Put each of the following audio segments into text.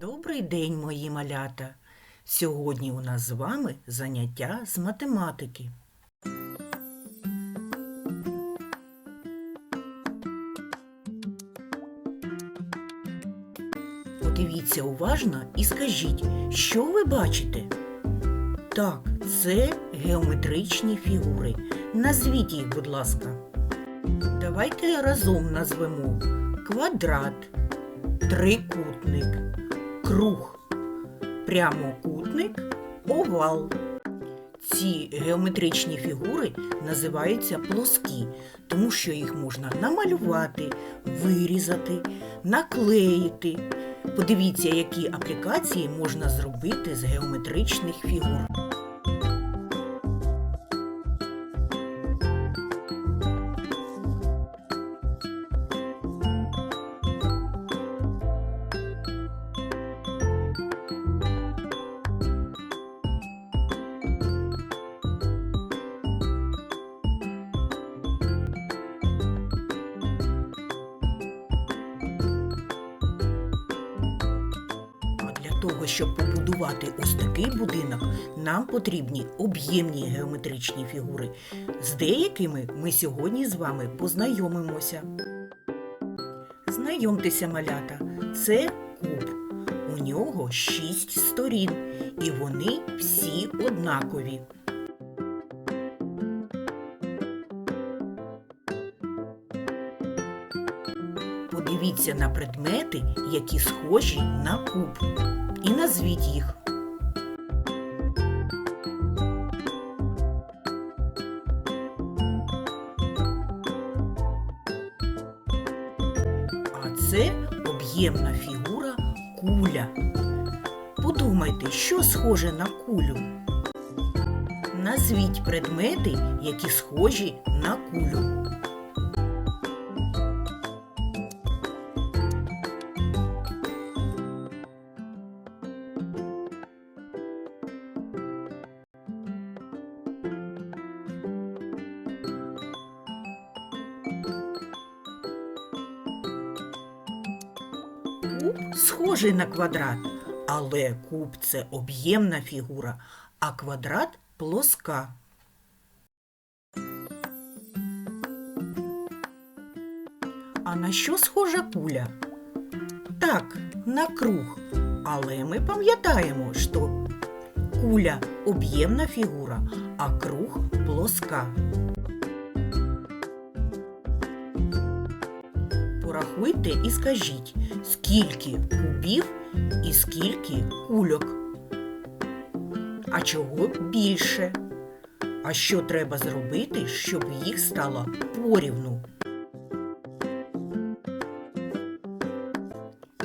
Добрий день, мої малята! Сьогодні у нас з вами заняття з математики. Подивіться уважно і скажіть, що ви бачите? Так, це геометричні фігури. Назвіть їх, будь ласка. Давайте разом назвемо квадрат, трикутник, круг, прямокутник, овал. Ці геометричні фігури називаються плоскі, тому що їх можна намалювати, вирізати, наклеїти. Подивіться, які аплікації можна зробити з геометричних фігур. Того, щоб побудувати ось такий будинок, нам потрібні об'ємні геометричні фігури. З деякими ми сьогодні з вами познайомимося. Знайомтеся, малята, це куб. У нього шість сторін, і вони всі однакові. Подивіться на предмети, які схожі на куб, і назвіть їх. А це об'ємна фігура куля. Подумайте, що схоже на кулю. Назвіть предмети, які схожі на кулю. Куб схожий на квадрат, але куб це об'ємна фігура, а квадрат плоска. А на що схожа куля? Так, на круг. Але ми пам'ятаємо, що куля об'ємна фігура, а круг плоска. Порахуйте і скажіть, скільки кубів і скільки кульок. А чого більше? А що треба зробити, щоб їх стало порівну?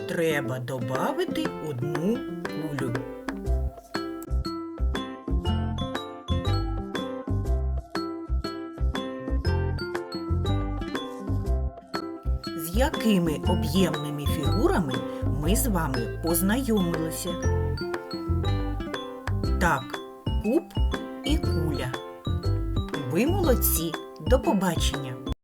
Треба додати одну кулю. З якими об'ємними фігурами ми з вами познайомилися? Так, куб і куля. Ви молодці. До побачення!